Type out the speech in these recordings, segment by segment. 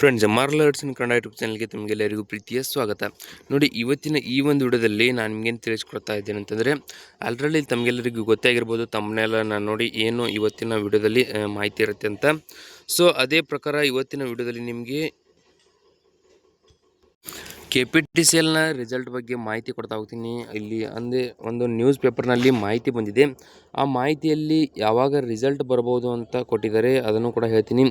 Friends ಮಾರ್ಲ್ arts in Kannada YouTube ಚಾನಲ್ಗೆ ತಮಗೆಲ್ಲರಿಗೂ ಪ್ರೀತಿಯ ಸ್ವಾಗತ. ನೋಡಿ, ಇವತ್ತಿನ ಈ ಒಂದು ವಿಡಿಯೋದಲ್ಲಿ ನಾನು ನಿಮಗೇನು ತಿಳಿಸ್ಕೊಡ್ತಾ ಇದ್ದೇನೆ ಅಂತಂದರೆ ಆಲ್ರೆಡಿ ತಮಗೆಲ್ಲರಿಗೂ ಗೊತ್ತಾಗಿರ್ಬೋದು ತಮ್ಮನೆಲ್ಲ ನಾನು ನೋಡಿ ಏನು ಇವತ್ತಿನ ವಿಡಿಯೋದಲ್ಲಿ ಮಾಹಿತಿ ಇರುತ್ತೆ ಅಂತ. ಸೊ ಅದೇ ಪ್ರಕಾರ ಇವತ್ತಿನ ವಿಡಿಯೋದಲ್ಲಿ ನಿಮಗೆ ಕೆ ಪಿ ಟಿ ಸಿ ಎಲ್ನ ರಿಸಲ್ಟ್ ಬಗ್ಗೆ ಮಾಹಿತಿ ಕೊಡ್ತಾ ಹೋಗ್ತೀನಿ. ಇಲ್ಲಿ ಅಂದರೆ ಒಂದು ನ್ಯೂಸ್ ಪೇಪರ್ನಲ್ಲಿ ಮಾಹಿತಿ ಬಂದಿದೆ. ಆ ಮಾಹಿತಿಯಲ್ಲಿ ಯಾವಾಗ ರಿಸಲ್ಟ್ ಬರ್ಬೋದು ಅಂತ ಕೊಟ್ಟಿದ್ದಾರೆ, ಅದನ್ನು ಕೂಡ ಹೇಳ್ತೀನಿ.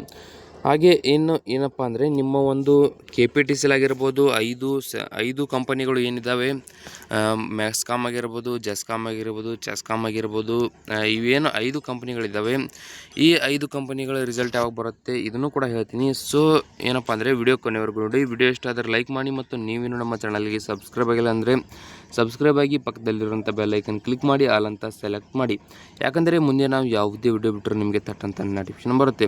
ಹಾಗೆ ಏನು, ಏನಪ್ಪ ಅಂದರೆ ನಿಮ್ಮ ಒಂದು ಕೆ ಪಿ ಟಿ ಸಿಲ್ ಆಗಿರ್ಬೋದು, ಐದು ಸ, ಐದು ಕಂಪನಿಗಳು ಏನಿದ್ದಾವೆ ಮ್ಯಾಕ್ಸ್ಕಾಮ್ ಆಗಿರ್ಬೋದು ಜಸ್ಕಾಮ್ ಆಗಿರ್ಬೋದು ಚೆಸ್ಕಾಮ್ ಆಗಿರ್ಬೋದು ಇವೇನು ಐದು ಕಂಪ್ನಿಗಳಿದ್ದಾವೆ ಈ ಐದು ಕಂಪನಿಗಳ ರಿಸಲ್ಟ್ ಯಾವಾಗ ಬರುತ್ತೆ ಇದನ್ನು ಕೂಡ ಹೇಳ್ತೀನಿ. ಸೊ ಏನಪ್ಪ ಅಂದರೆ ವಿಡಿಯೋ ಕೊನೆವರೆಗೂ ನೋಡಿ. ವಿಡಿಯೋ ಇಷ್ಟ ಆದರೆ ಲೈಕ್ ಮಾಡಿ ಮತ್ತು ನೀವೇನು ನಮ್ಮ ಚಾನಲ್ಗೆ ಸಬ್ಸ್ಕ್ರೈಬ್ ಆಗಿಲ್ಲ ಅಂದರೆ ಸಬ್ಸ್ಕ್ರೈಬ್ ಆಗಿ ಪಕ್ಕದಲ್ಲಿರುವಂಥ ಬೆಲ್ ಐಕನ್ ಕ್ಲಿಕ್ ಮಾಡಿ ಆಲ್ ಅಂತ ಸೆಲೆಕ್ಟ್ ಮಾಡಿ. ಯಾಕಂದರೆ ಮುಂದೆ ನಾವು ಯಾವುದೇ ವಿಡಿಯೋ ಬಿಟ್ಟರೆ ನಿಮಗೆ ತಟ್ಟಂತ ನೋಟಿಫಿಕೇಶನ್ ಬರುತ್ತೆ.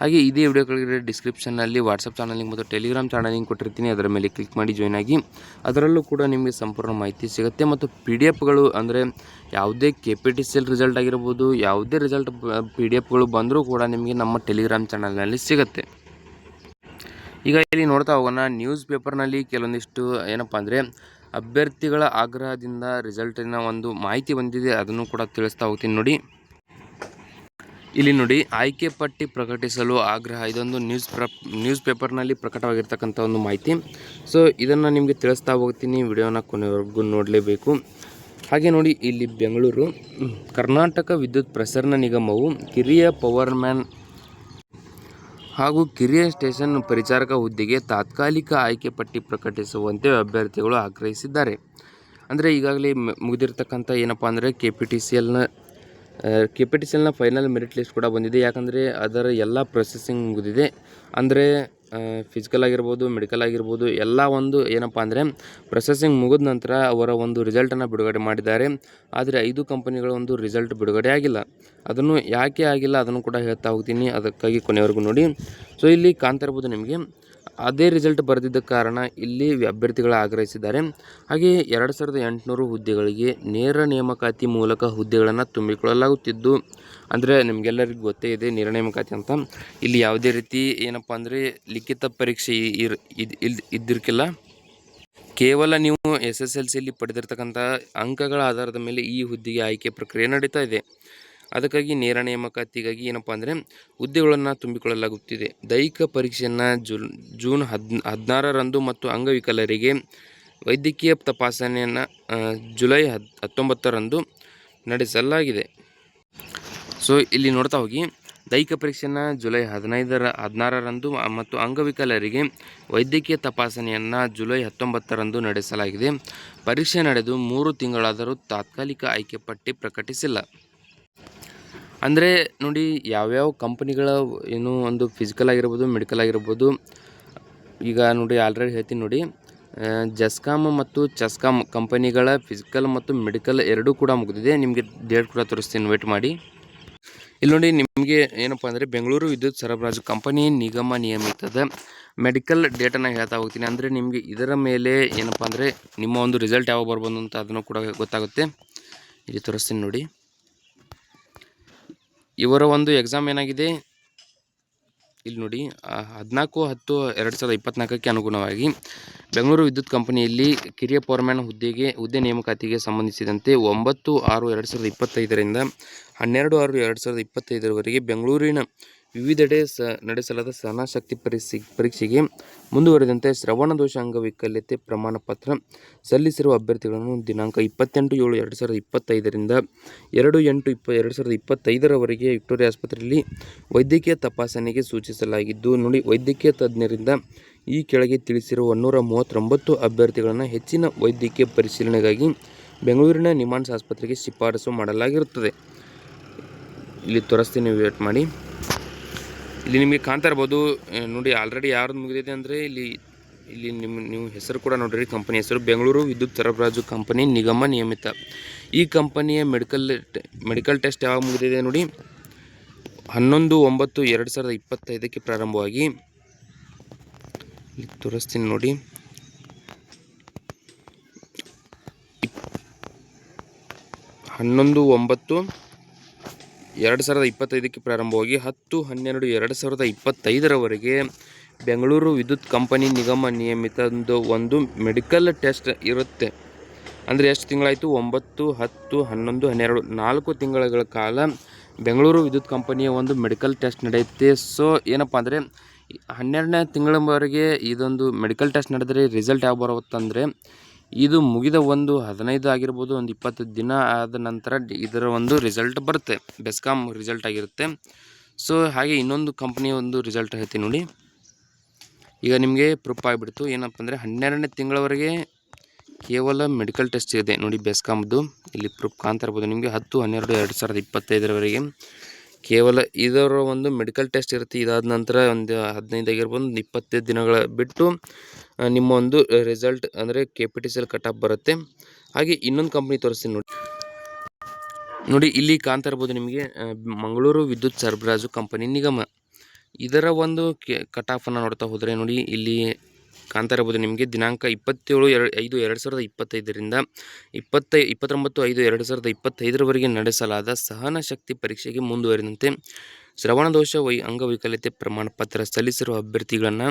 ಹಾಗೆ ಇದೇ ವಿಡಿಯೋಗಳಿಗೆ ಕೆಳಗಡೆ ಡಿಸ್ಕ್ರಿಪ್ಷನ್ನಲ್ಲಿ ವಾಟ್ಸಪ್ ಚಾನಲಿಂಗ್ ಮತ್ತು ಟೆಲಿಗ್ರಾಮ್ ಚಾನಲಿಂಗ್ ಕೊಟ್ಟಿರ್ತೀನಿ. ಅದರ ಮೇಲೆ ಕ್ಲಿಕ್ ಮಾಡಿ ಜಾಯ್ನ್ ಆಗಿ. ಅದರಲ್ಲೂ ಕೂಡ ನಿಮಗೆ ಸಂಪೂರ್ಣ ಮಾಹಿತಿ ಸಿಗುತ್ತೆ ಮತ್ತು ಪಿ ಡಿ ಎಫ್ಗಳು ಅಂದರೆ ಯಾವುದೇ K P T C L result ಆಗಿರ್ಬೋದು, ಯಾವುದೇ ರಿಸಲ್ಟ್ ಪಿ ಡಿ ಎಫ್ಗಳು ಬಂದರೂ ಕೂಡ ನಿಮಗೆ ನಮ್ಮ ಟೆಲಿಗ್ರಾಮ್ ಚಾನಲ್ನಲ್ಲಿ ಸಿಗುತ್ತೆ. ಈಗ ಇಲ್ಲಿ ನೋಡ್ತಾ ಹೋಗೋಣ. ನ್ಯೂಸ್ ಪೇಪರ್ನಲ್ಲಿ ಕೆಲವೊಂದಿಷ್ಟು ಏನಪ್ಪ ಅಂದರೆ ಅಭ್ಯರ್ಥಿಗಳ ಆಗ್ರಹದಿಂದ ರಿಸಲ್ಟಿನ ಒಂದು ಮಾಹಿತಿ ಬಂದಿದೆ, ಅದನ್ನು ಕೂಡ ತಿಳಿಸ್ತಾ ಹೋಗ್ತೀನಿ ನೋಡಿ. ಇಲ್ಲಿ ನೋಡಿ, ಆಯ್ಕೆ ಪಟ್ಟಿ ಪ್ರಕಟಿಸಲು ಆಗ್ರಹ, ಇದೊಂದು ನ್ಯೂಸ್ ಪ್ರ, ನ್ಯೂಸ್ ಪೇಪರ್ನಲ್ಲಿ ಪ್ರಕಟವಾಗಿರ್ತಕ್ಕಂಥ ಒಂದು ಮಾಹಿತಿ. ಸೊ, ಇದನ್ನು ನಿಮಗೆ ತಿಳಿಸ್ತಾ ಹೋಗ್ತೀನಿ, ವಿಡಿಯೋನ ಕೊನೆವರೆಗೂ ನೋಡಲೇಬೇಕು. ಹಾಗೆ ನೋಡಿ, ಇಲ್ಲಿ ಬೆಂಗಳೂರು, ಕರ್ನಾಟಕ ವಿದ್ಯುತ್ ಪ್ರಸರಣ ನಿಗಮವು ಕಿರಿಯ ಪವರ್ ಮ್ಯಾನ್ ಹಾಗೂ ಕಿರಿಯ ಸ್ಟೇಷನ್ ಪರಿಚಾರಕ ಹುದ್ದೆಗೆ ತಾತ್ಕಾಲಿಕ ಆಯ್ಕೆ ಪಟ್ಟಿ ಪ್ರಕಟಿಸುವಂತೆ ಅಭ್ಯರ್ಥಿಗಳು ಆಗ್ರಹಿಸಿದ್ದಾರೆ. ಅಂದರೆ ಈಗಾಗಲೇ ಮುಗಿದಿರ್ತಕ್ಕಂಥ ಏನಪ್ಪ ಅಂದರೆ ಕೆ ಪಿ ಟಿ ಸಿ ಎಲ್ನ ಕೆ ಪಿ ಟಿ ಸಿ ಎಲ್ನ ಫೈನಲ್ ಮೆರಿಟ್ ಲಿಸ್ಟ್ ಕೂಡ ಬಂದಿದೆ. ಯಾಕಂದರೆ ಅದರ ಎಲ್ಲ ಪ್ರೊಸೆಸಿಂಗ್ ಮುಗಿದಿದೆ. ಅಂದರೆ ಫಿಸಿಕಲ್ ಆಗಿರ್ಬೋದು ಮೆಡಿಕಲ್ ಆಗಿರ್ಬೋದು, ಎಲ್ಲ ಒಂದು ಏನಪ್ಪ ಅಂದರೆ ಪ್ರೊಸೆಸಿಂಗ್ ಮುಗಿದ ನಂತರ ಅವರ ಒಂದು ರಿಸಲ್ಟನ್ನು ಬಿಡುಗಡೆ ಮಾಡಿದ್ದಾರೆ. ಆದರೆ ಐದು ಕಂಪನಿಗಳ ಒಂದು ರಿಸಲ್ಟ್ ಬಿಡುಗಡೆ ಆಗಿಲ್ಲ. ಅದನ್ನು ಯಾಕೆ ಆಗಿಲ್ಲ ಅದನ್ನು ಕೂಡ ಹೇಳ್ತಾ ಹೋಗ್ತೀನಿ. ಅದಕ್ಕಾಗಿ ಕೊನೆವರೆಗೂ ನೋಡಿ. ಸೊ ಇಲ್ಲಿ ಕಾಣ್ತಾ ಇರ್ಬೋದು ನಿಮಗೆ. ಅದೇ ರಿಸಲ್ಟ್ ಬರೆದಿದ್ದ ಕಾರಣ ಇಲ್ಲಿ ಅಭ್ಯರ್ಥಿಗಳು ಆಗ್ರಹಿಸಿದ್ದಾರೆ. ಹಾಗೆಯೇ ಎರಡು ಸಾವಿರದ ಎಂಟುನೂರು ಹುದ್ದೆಗಳಿಗೆ ನೇರ ನೇಮಕಾತಿ ಮೂಲಕ ಹುದ್ದೆಗಳನ್ನು ತುಂಬಿಕೊಳ್ಳಲಾಗುತ್ತಿದ್ದು, ಅಂದರೆ ನಿಮಗೆಲ್ಲರಿಗೂ ಗೊತ್ತೇ ಇದೆ ನೇರ ನೇಮಕಾತಿ ಅಂತ. ಇಲ್ಲಿ ಯಾವುದೇ ರೀತಿ ಏನಪ್ಪ ಅಂದರೆ ಲಿಖಿತ ಪರೀಕ್ಷೆ ಇರ್ ಕೇವಲ ನೀವು ಎಸ್ ಎಸ್ ಎಲ್ ಸಿಯಲ್ಲಿ ಪಡೆದಿರ್ತಕ್ಕಂಥ ಅಂಕಗಳ ಆಧಾರದ ಮೇಲೆ ಈ ಹುದ್ದೆಗೆ ಆಯ್ಕೆ ಪ್ರಕ್ರಿಯೆ ನಡೀತಾ ಇದೆ. ಅದಕ್ಕಾಗಿ ನೇರ ನೇಮಕಾತಿಗಾಗಿ ಏನಪ್ಪ ಅಂದರೆ ಹುದ್ದೆಗಳನ್ನು ತುಂಬಿಕೊಳ್ಳಲಾಗುತ್ತಿದೆ. ದೈಹಿಕ ಪರೀಕ್ಷೆಯನ್ನು ಜೂನ್ ಜೂನ್ ಹದ್, ಹದಿನಾರರಂದು ಮತ್ತು ಅಂಗವಿಕಲರಿಗೆ ವೈದ್ಯಕೀಯ ತಪಾಸಣೆಯನ್ನು ಜುಲೈ ಹದ್, ಹತ್ತೊಂಬತ್ತರಂದು ನಡೆಸಲಾಗಿದೆ. ಸೊ, ಇಲ್ಲಿ ನೋಡ್ತಾ ಹೋಗಿ. ದೈಹಿಕ ಪರೀಕ್ಷೆಯನ್ನು ಜುಲೈ ಹದಿನೈದರ, ಹದಿನಾರರಂದು ಮತ್ತು ಅಂಗವಿಕಲರಿಗೆ ವೈದ್ಯಕೀಯ ತಪಾಸಣೆಯನ್ನು ಜುಲೈ ಹತ್ತೊಂಬತ್ತರಂದು ನಡೆಸಲಾಗಿದೆ. ಪರೀಕ್ಷೆ ನಡೆದು ಮೂರು ತಿಂಗಳಾದರೂ ತಾತ್ಕಾಲಿಕ ಆಯ್ಕೆ ಪಟ್ಟಿ ಪ್ರಕಟಿಸಿಲ್ಲ. ಅಂದರೆ ನೋಡಿ ಯಾವ್ಯಾವ ಕಂಪ್ನಿಗಳ ಏನು ಒಂದು ಫಿಸಿಕಲ್ ಆಗಿರ್ಬೋದು ಮೆಡಿಕಲ್ ಆಗಿರ್ಬೋದು, ಈಗ ನೋಡಿ ಆಲ್ರೆಡಿ ಹೇಳ್ತೀನಿ ನೋಡಿ ಜಸ್ಕಾಮ್ ಮತ್ತು ಚಸ್ಕಾಮ್ ಕಂಪನಿಗಳ ಫಿಸಿಕಲ್ ಮತ್ತು ಮೆಡಿಕಲ್ ಎರಡೂ ಕೂಡ ಮುಗಿದಿದೆ. ನಿಮಗೆ ಡೇಟ್ ಕೂಡ ತೋರಿಸ್ತೀನಿ ವೇಟ್ ಮಾಡಿ. ಇಲ್ಲಿ ನೋಡಿ ನಿಮಗೆ ಏನಪ್ಪ ಅಂದರೆ ಬೆಂಗಳೂರು ವಿದ್ಯುತ್ ಸರಬರಾಜು ಕಂಪನಿ ನಿಗಮ ನಿಯಮಿತದ ಮೆಡಿಕಲ್ ಡೇಟನ್ನು ಹೇಳ್ತಾ ಹೋಗ್ತೀನಿ. ಅಂದರೆ ನಿಮಗೆ ಇದರ ಮೇಲೆ ಏನಪ್ಪ ಅಂದರೆ ನಿಮ್ಮ ಒಂದು ರಿಸಲ್ಟ್ ಯಾವಾಗ ಬರ್ಬೋದು ಅಂತ ಅದನ್ನು ಕೂಡ ಗೊತ್ತಾಗುತ್ತೆ. ಇಲ್ಲಿ ತೋರಿಸ್ತೀನಿ ನೋಡಿ. ಇವರ ಒಂದು ಎಕ್ಸಾಮ್ ಏನಾಗಿದೆ? ಇಲ್ಲಿ ನೋಡಿ ಹದಿನಾಲ್ಕು ಹತ್ತು ಎರಡು ಸಾವಿರದ ಇಪ್ಪತ್ನಾಲ್ಕಕ್ಕೆ ಅನುಗುಣವಾಗಿ ಬೆಂಗಳೂರು ವಿದ್ಯುತ್ ಕಂಪನಿಯಲ್ಲಿ ಕಿರಿಯ ಪೌರ್ಮ್ಯಾನ್ ಹುದ್ದೆಗೆ, ಹುದ್ದೆ ನೇಮಕಾತಿಗೆ ಸಂಬಂಧಿಸಿದಂತೆ ಒಂಬತ್ತು ಆರು ಎರಡು ಸಾವಿರದ ಇಪ್ಪತ್ತೈದರಿಂದ ಹನ್ನೆರಡು ಆರು ಎರಡು ಸಾವಿರದ ಇಪ್ಪತ್ತೈದರವರೆಗೆ ಬೆಂಗಳೂರಿನ ವಿವಿಧೆಡೆ ಸ ನಡೆಸಲಾದ ಸಹನಶಕ್ತಿ ಪರೀಕ್ಷೆ ಪರೀಕ್ಷೆಗೆ ಮುಂದುವರೆದಂತೆ ಶ್ರವಣ ದೋಷ ಅಂಗವೈಕಲ್ಯತೆ ಪ್ರಮಾಣ ಪತ್ರ ಸಲ್ಲಿಸಿರುವ ಅಭ್ಯರ್ಥಿಗಳನ್ನು ದಿನಾಂಕ ಇಪ್ಪತ್ತೆಂಟು ಏಳು ಎರಡು ಸಾವಿರದ ಇಪ್ಪತ್ತೈದರಿಂದ ಎರಡು ಎಂಟು ಇಪ್ಪ, ಎರಡು ಸಾವಿರದ ಇಪ್ಪತ್ತೈದರವರೆಗೆ ವಿಕ್ಟೋರಿಯಾ ಆಸ್ಪತ್ರೆಯಲ್ಲಿ ವೈದ್ಯಕೀಯ ತಪಾಸಣೆಗೆ ಸೂಚಿಸಲಾಗಿದ್ದು, ನೋಡಿ ವೈದ್ಯಕೀಯ ತಜ್ಞರಿಂದ ಈ ಕೆಳಗೆ ತಿಳಿಸಿರುವ ಒನ್ನೂರ ಮೂವತ್ತೊಂಬತ್ತು ಅಭ್ಯರ್ಥಿಗಳನ್ನು ಹೆಚ್ಚಿನ ವೈದ್ಯಕೀಯ ಪರಿಶೀಲನೆಗಾಗಿ ಬೆಂಗಳೂರಿನ ನಿಮಾನ್ಸ್ ಆಸ್ಪತ್ರೆಗೆ ಶಿಫಾರಸು ಮಾಡಲಾಗಿರುತ್ತದೆ. ಇಲ್ಲಿ ತೋರಿಸ್ತೀನಿ ವೇಟ್ ಮಾಡಿ. ಇಲ್ಲಿ ನಿಮಗೆ ಕಾಣ್ತಾ ಇರ್ಬೋದು ನೋಡಿ ಆಲ್ರೆಡಿ ಯಾರು ಮುಗಿದಿದೆ ಅಂದರೆ ಇಲ್ಲಿ ಇಲ್ಲಿ ನಿಮ್ಮ ನೀವು ಹೆಸರು ಕೂಡ ನೋಡಿರಿ ಕಂಪನಿ ಹೆಸರು ಬೆಂಗಳೂರು ವಿದ್ಯುತ್ ಸರಬರಾಜು ಕಂಪನಿ ನಿಗಮ ನಿಯಮಿತ. ಈ ಕಂಪನಿಯ ಮೆಡಿಕಲ್ ಮೆಡಿಕಲ್ ಟೆಸ್ಟ್ ಯಾವಾಗ ಮುಗಿದಿದೆ ನೋಡಿ, ಹನ್ನೊಂದು ಒಂಬತ್ತು ಎರಡು ಸಾವಿರದ ಇಪ್ಪತ್ತೈದಕ್ಕೆ ಪ್ರಾರಂಭವಾಗಿ. ಇಲ್ಲಿ ತೋರಿಸ್ತೀನಿ ನೋಡಿ. ಹನ್ನೊಂದು ಒಂಬತ್ತು ಎರಡು ಸಾವಿರದ ಇಪ್ಪತ್ತೈದಕ್ಕೆ ಪ್ರಾರಂಭವಾಗಿ ಹತ್ತು, ಹನ್ನೆರಡು, ಎರಡು ಸಾವಿರದ ಇಪ್ಪತ್ತೈದರವರೆಗೆ ಬೆಂಗಳೂರು ವಿದ್ಯುತ್ ಕಂಪನಿ ನಿಗಮ ನಿಯಮಿತ ಒಂದು ಮೆಡಿಕಲ್ ಟೆಸ್ಟ್ ಇರುತ್ತೆ. ಅಂದರೆ ಎಷ್ಟು ತಿಂಗಳಾಯಿತು? ಒಂಬತ್ತು, ಹತ್ತು, ಹನ್ನೊಂದು, ಹನ್ನೆರಡು, ನಾಲ್ಕು ತಿಂಗಳ ಕಾಲ ಬೆಂಗಳೂರು ವಿದ್ಯುತ್ ಕಂಪನಿಯ ಒಂದು ಮೆಡಿಕಲ್ ಟೆಸ್ಟ್ ನಡೆಯುತ್ತೆ. ಸೊ ಏನಪ್ಪ ಅಂದರೆ, ಹನ್ನೆರಡನೇ ತಿಂಗಳವರೆಗೆ ಇದೊಂದು ಮೆಡಿಕಲ್ ಟೆಸ್ಟ್ ನಡೆದರೆ ರಿಸಲ್ಟ್ ಯಾವ ಬರುತ್ತಂದರೆ ಇದು ಮುಗಿದ ಒಂದು ಹದಿನೈದು ಆಗಿರ್ಬೋದು, ಒಂದು ಇಪ್ಪತ್ತು ದಿನ ಆದ ನಂತರ ಇದರ ಒಂದು ರಿಸಲ್ಟ್ ಬರುತ್ತೆ. ಬೆಸ್ಕಾಮ್ ರಿಸಲ್ಟ್ ಆಗಿರುತ್ತೆ. ಸೊ ಹಾಗೆ ಇನ್ನೊಂದು ಕಂಪ್ನಿಯ ಒಂದು ರಿಸಲ್ಟ್ ಹೇಳ್ತೀನಿ ನೋಡಿ. ಈಗ ನಿಮಗೆ ಪ್ರೂಫ್ ಆಗಿಬಿಡ್ತು. ಏನಪ್ಪ ಅಂದರೆ ಹನ್ನೆರಡನೇ ತಿಂಗಳವರೆಗೆ ಕೇವಲ ಮೆಡಿಕಲ್ ಟೆಸ್ಟ್ ಇದೆ. ನೋಡಿ ಬೆಸ್ಕಾಮ್ದು ಇಲ್ಲಿ ಪ್ರೂಫ್ ಕಾಣ್ತಾ ಇರ್ಬೋದು ನಿಮಗೆ. ಹತ್ತು, ಹನ್ನೆರಡು, ಎರಡು ಸಾವಿರದ ಇಪ್ಪತ್ತೈದರವರೆಗೆ. ಕೇವಲ ಇದರ ಒಂದು ಮೆಡಿಕಲ್ ಟೆಸ್ಟ್ ಇರುತ್ತೆ. ಇದಾದ ನಂತರ ಒಂದು ಹದಿನೈದು ಆಗಿರ್ಬೋದು, ಒಂದು ಇಪ್ಪತ್ತೈದು ದಿನಗಳ ಬಿಟ್ಟು ನಿಮ್ಮ ಒಂದು ರಿಸಲ್ಟ್ ಅಂದರೆ K P T C L cut ಬರುತ್ತೆ. ಹಾಗೆ ಇನ್ನೊಂದು ಕಂಪ್ನಿ ತೋರಿಸ್ತೀನಿ ನೋಡಿ. ನೋಡಿ, ಇಲ್ಲಿ ಕಾಣ್ತಾ ಇರ್ಬೋದು ನಿಮಗೆ ಮಂಗಳೂರು ವಿದ್ಯುತ್ ಸರಬರಾಜು ಕಂಪನಿ ನಿಗಮ. ಇದರ ಒಂದು ಕೆ ಕಟ್ ಆಫನ್ನು ನೋಡ್ತಾ ಹೋದರೆ ನೋಡಿ, ಇಲ್ಲಿ ಕಾಣ್ತಾ ಇರ್ಬೋದು ನಿಮಗೆ ದಿನಾಂಕ ಇಪ್ಪತ್ತೇಳು, ಎರಡು, ಐದು, ಎರಡು ಸಾವಿರದ ಇಪ್ಪತ್ತೈದರಿಂದ ಇಪ್ಪತ್ತೈ, ಇಪ್ಪತ್ತೊಂಬತ್ತು, ಐದು, ಎರಡು ಸಾವಿರದ ಇಪ್ಪತ್ತೈದರವರೆಗೆ ನಡೆಸಲಾದ ಸಹನ ಶಕ್ತಿ ಪರೀಕ್ಷೆಗೆ ಮುಂದುವರಿದಂತೆ ಶ್ರವಣದೋಷ ವೈ ಅಂಗವೈಕಲ್ಯತೆ ಪ್ರಮಾಣ ಪತ್ರ ಸಲ್ಲಿಸಿರುವ ಅಭ್ಯರ್ಥಿಗಳನ್ನು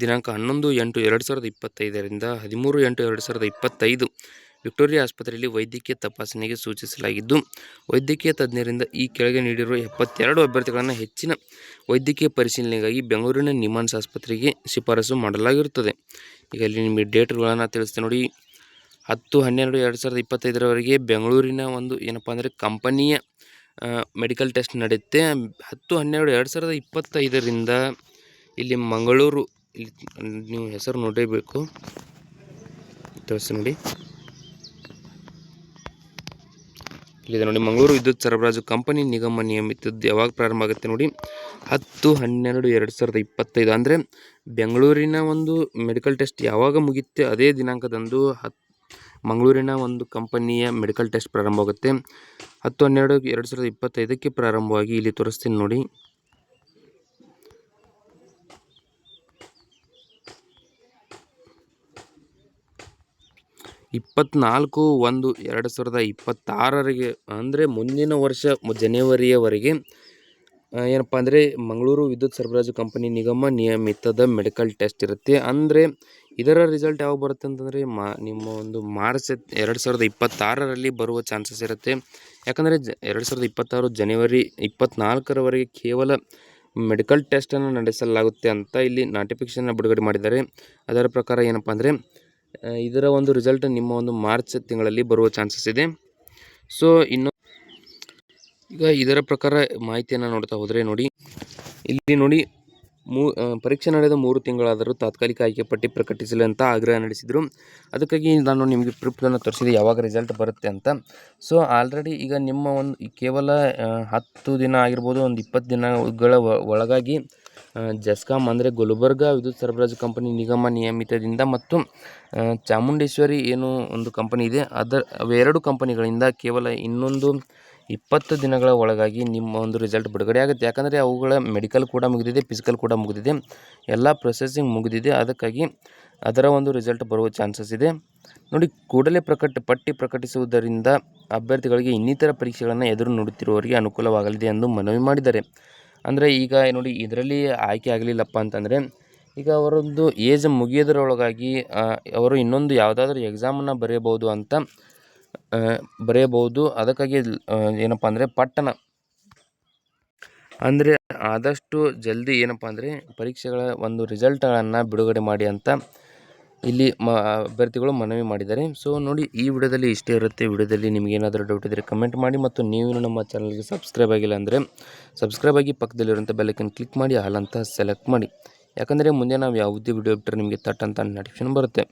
ದಿನಾಂಕ ಹನ್ನೊಂದು, ಎಂಟು, ಎರಡು ಸಾವಿರದ ಇಪ್ಪತ್ತೈದರಿಂದ ಹದಿಮೂರು, ಎಂಟು, ಎರಡು ಸಾವಿರದ ಇಪ್ಪತ್ತೈದು ವಿಕ್ಟೋರಿಯಾ ಆಸ್ಪತ್ರೆಯಲ್ಲಿ ವೈದ್ಯಕೀಯ ತಪಾಸಣೆಗೆ ಸೂಚಿಸಲಾಗಿದ್ದು, ವೈದ್ಯಕೀಯ ತಜ್ಞರಿಂದ ಈ ಕೆಳಗೆ ನೀಡಿರುವ ಎಪ್ಪತ್ತೆರಡು ಅಭ್ಯರ್ಥಿಗಳನ್ನು ಹೆಚ್ಚಿನ ವೈದ್ಯಕೀಯ ಪರಿಶೀಲನೆಗಾಗಿ ಬೆಂಗಳೂರಿನ ನಿಮಾನ್ಸ್ ಆಸ್ಪತ್ರೆಗೆ ಶಿಫಾರಸು ಮಾಡಲಾಗಿರುತ್ತದೆ. ಈಗ ಇಲ್ಲಿ ನಿಮಗೆ ಡೇಟ್ಗಳನ್ನು ತಿಳಿಸ್ತೀನಿ ನೋಡಿ. ಹತ್ತು, ಹನ್ನೆರಡು, ಎರಡು ಸಾವಿರದ ಇಪ್ಪತ್ತೈದರವರೆಗೆ ಬೆಂಗಳೂರಿನ ಒಂದು ಏನಪ್ಪ ಅಂದರೆ ಕಂಪನಿಯ ಮೆಡಿಕಲ್ ಟೆಸ್ಟ್ ನಡೆಯುತ್ತೆ. ಹತ್ತು, ಹನ್ನೆರಡು, ಎರಡು ಸಾವಿರದ ಇಪ್ಪತ್ತೈದರಿಂದ ಇಲ್ಲಿ ಮಂಗಳೂರು, ಇಲ್ಲಿ ನೀವು ಹೆಸರು ನೋಡಲೇಬೇಕು ತಿಳಿಸಿ ನೋಡಿ. ಇಲ್ಲಿದೆ ನೋಡಿ, ಮಂಗಳೂರು ವಿದ್ಯುತ್ ಸರಬರಾಜು ಕಂಪನಿ ನಿಗಮ ನಿಯಮಿತದ್ದು ಯಾವಾಗ ಪ್ರಾರಂಭ ಆಗುತ್ತೆ ನೋಡಿ, ಹತ್ತು, ಹನ್ನೆರಡು, ಎರಡು ಸಾವಿರದ ಇಪ್ಪತ್ತೈದು. ಅಂದರೆ ಬೆಂಗಳೂರಿನ ಒಂದು ಮೆಡಿಕಲ್ ಟೆಸ್ಟ್ ಯಾವಾಗ ಮುಗಿಯುತ್ತೆ ಅದೇ ದಿನಾಂಕದಂದು ಹತ್ತು ಮಂಗಳೂರಿನ ಒಂದು ಕಂಪನಿಯ ಮೆಡಿಕಲ್ ಟೆಸ್ಟ್ ಪ್ರಾರಂಭ ಆಗುತ್ತೆ ಹತ್ತು, ಹನ್ನೆರಡು, ಎರಡು ಸಾವಿರದ ಇಪ್ಪತ್ತೈದಕ್ಕೆ ಪ್ರಾರಂಭವಾಗಿ ಇಲ್ಲಿ ತೋರಿಸ್ತೀನಿ ನೋಡಿ. ಇಪ್ಪತ್ನಾಲ್ಕು ಒಂದು ಎರಡು ಸಾವಿರದ ಇಪ್ಪತ್ತಾರರಿಗೆ, ಅಂದರೆ ಮುಂದಿನ ವರ್ಷ ಜನವರಿಯವರೆಗೆ ಏನಪ್ಪ ಅಂದರೆ ಮಂಗಳೂರು ವಿದ್ಯುತ್ ಸರಬರಾಜು ಕಂಪನಿ ನಿಗಮ ನಿಯಮಿತದ ಮೆಡಿಕಲ್ ಟೆಸ್ಟ್ ಇರುತ್ತೆ. ಅಂದರೆ ಇದರ ರಿಸಲ್ಟ್ ಯಾವಾಗ ಬರುತ್ತೆ ಅಂತಂದರೆ ಮಾ, ನಿಮ್ಮ ಒಂದು ಮಾರ್ಚ್ ಎರಡು ಸಾವಿರದ ಇಪ್ಪತ್ತಾರರಲ್ಲಿ ಬರುವ ಚಾನ್ಸಸ್ ಇರುತ್ತೆ. ಯಾಕಂದರೆ ಜ, ಎರಡು ಸಾವಿರದ ಇಪ್ಪತ್ತಾರು ಜನವರಿ ಇಪ್ಪತ್ತ್ನಾಲ್ಕರವರೆಗೆ ಕೇವಲ ಮೆಡಿಕಲ್ ಟೆಸ್ಟನ್ನು ನಡೆಸಲಾಗುತ್ತೆ ಅಂತ ಇಲ್ಲಿ ನೋಟಿಫಿಕೇಶನ್ನ ಬಿಡುಗಡೆ ಮಾಡಿದ್ದಾರೆ. ಅದರ ಪ್ರಕಾರ ಏನಪ್ಪ ಅಂದರೆ ಇದರ ಒಂದು ರಿಸಲ್ಟ್ ನಿಮ್ಮ ಒಂದು ಮಾರ್ಚ್ ತಿಂಗಳಲ್ಲಿ ಬರುವ ಚಾನ್ಸಸ್ ಇದೆ. ಸೊ ಇನ್ನು ಈಗ ಇದರ ಪ್ರಕಾರ ಮಾಹಿತಿಯನ್ನು ನೋಡ್ತಾ ಹೋದರೆ ನೋಡಿ, ಇಲ್ಲಿ ನೋಡಿ ಮೂ ಪರೀಕ್ಷೆ ನಡೆದ ಮೂರು ತಿಂಗಳಾದರೂ ತಾತ್ಕಾಲಿಕ ಆಯ್ಕೆ ಪಟ್ಟಿ ಪ್ರಕಟಿಸಲು ಅಂತ ಆಗ್ರಹ ನಡೆಸಿದರು. ಅದಕ್ಕಾಗಿ ನಾನು ನಿಮಗೆ ಪ್ರೂಫ್ಗಳನ್ನು ತೋರಿಸಿದೆ, ಯಾವಾಗ ರಿಸಲ್ಟ್ ಬರುತ್ತೆ ಅಂತ. ಸೊ ಆಲ್ರೆಡಿ ಈಗ ನಿಮ್ಮ ಒಂದು ಕೇವಲ ಹತ್ತು ದಿನ ಆಗಿರ್ಬೋದು, ಒಂದು ಇಪ್ಪತ್ತು ದಿನಗಳ ಒಳಗಾಗಿ ಆ, ಜೆಸ್ಕಾಮ್ ಅಂದರೆ ಗುಲ್ಬರ್ಗ ವಿದ್ಯುತ್ ಸರಬರಾಜು ಕಂಪನಿ ನಿಗಮ ನಿಯಮಿತದಿಂದ ಮತ್ತು ಚಾಮುಂಡೇಶ್ವರಿ ಏನು ಒಂದು ಕಂಪನಿ ಇದೆ. ಅದರ ಅವೆರಡು ಕಂಪನಿಗಳಿಂದ ಕೇವಲ ಇನ್ನೊಂದು ಇಪ್ಪತ್ತು ದಿನಗಳ ಒಳಗಾಗಿ ನಿಮ್ಮ ಒಂದು ರಿಸಲ್ಟ್ ಬಿಡುಗಡೆ ಆಗುತ್ತೆ. ಯಾಕಂದರೆ ಅವುಗಳ ಮೆಡಿಕಲ್ ಕೂಡ ಮುಗಿದಿದೆ ಫಿಸಿಕಲ್ ಕೂಡ ಮುಗಿದಿದೆ. ಎಲ್ಲ ಪ್ರೊಸೆಸಿಂಗ್ ಮುಗಿದಿದೆ. ಅದಕ್ಕಾಗಿ ಅದರ ಒಂದು ರಿಸಲ್ಟ್ ಬರುವ ಚಾನ್ಸಸ್ ಇದೆ. ನೋಡಿ ಕೂಡಲೇ ಪ್ರಕಟ ಪಟ್ಟಿ ಪ್ರಕಟಿಸುವುದರಿಂದ ಅಭ್ಯರ್ಥಿಗಳಿಗೆ ಇನ್ನಿತರ ಪರೀಕ್ಷೆಗಳನ್ನು ಎದುರು ನೋಡುತ್ತಿರುವವರಿಗೆ ಅನುಕೂಲವಾಗಲಿದೆ ಎಂದು ಮನವಿ ಮಾಡಿದ್ದಾರೆ. ಅಂದರೆ ಈಗ ನೋಡಿ ಇದರಲ್ಲಿ ಆಯ್ಕೆ ಆಗಲಿಲ್ಲಪ್ಪ ಅಂತಂದರೆ, ಈಗ ಅವರೊಂದು ಏಜ್ ಮುಗಿಯೋದ್ರೊಳಗಾಗಿ ಅವರು ಇನ್ನೊಂದು ಯಾವುದಾದ್ರೂ ಎಕ್ಸಾಮನ್ನು ಬರೆಯಬಹುದು ಅಂತ ಬರೆಯಬಹುದು ಅದಕ್ಕಾಗಿ ಏನಪ್ಪ ಅಂದರೆ ಪಟ್ಟಣ. ಅಂದರೆ ಆದಷ್ಟು ಜಲ್ದಿ ಏನಪ್ಪ ಅಂದರೆ ಪರೀಕ್ಷೆಗಳ ಒಂದು ರಿಸಲ್ಟ್ಗಳನ್ನು ಬಿಡುಗಡೆ ಮಾಡಿ ಅಂತ ಇಲ್ಲಿ ಮ ಅಭ್ಯರ್ಥಿಗಳು ಮನವಿ ಮಾಡಿದ್ದಾರೆ. ಸೊ ನೋಡಿ, ಈ ವಿಡಿಯೋದಲ್ಲಿ ಇಷ್ಟೇ ಇರುತ್ತೆ. ವಿಡಿಯೋದಲ್ಲಿ ನಿಮಗೆ ಏನಾದರೂ ಡೌಟ್ ಇದ್ದರೆ ಕಮೆಂಟ್ ಮಾಡಿ ಮತ್ತು ನೀವು ನಮ್ಮ ಚಾನಲ್ಗೆ ಸಬ್ಸ್ಕ್ರೈಬ್ ಆಗಿಲ್ಲ ಅಂದರೆ ಸಬ್ಸ್ಕ್ರೈಬ್ ಆಗಿ ಪಕ್ಕದಲ್ಲಿರುವಂಥ ಬೆಲ್ಲೈಕನ್ ಕ್ಲಿಕ್ ಮಾಡಿ ಹಾಲಂತ ಸೆಲೆಕ್ಟ್ ಮಾಡಿ. ಯಾಕಂದರೆ ಮುಂದೆ ನಾವು ಯಾವುದೇ ವಿಡಿಯೋ ಬಿಟ್ಟರೆ ನಿಮಗೆ ತಟ್ ಅಂತ ನೋಟಿಫಿಕೇಶನ್ ಬರುತ್ತೆ.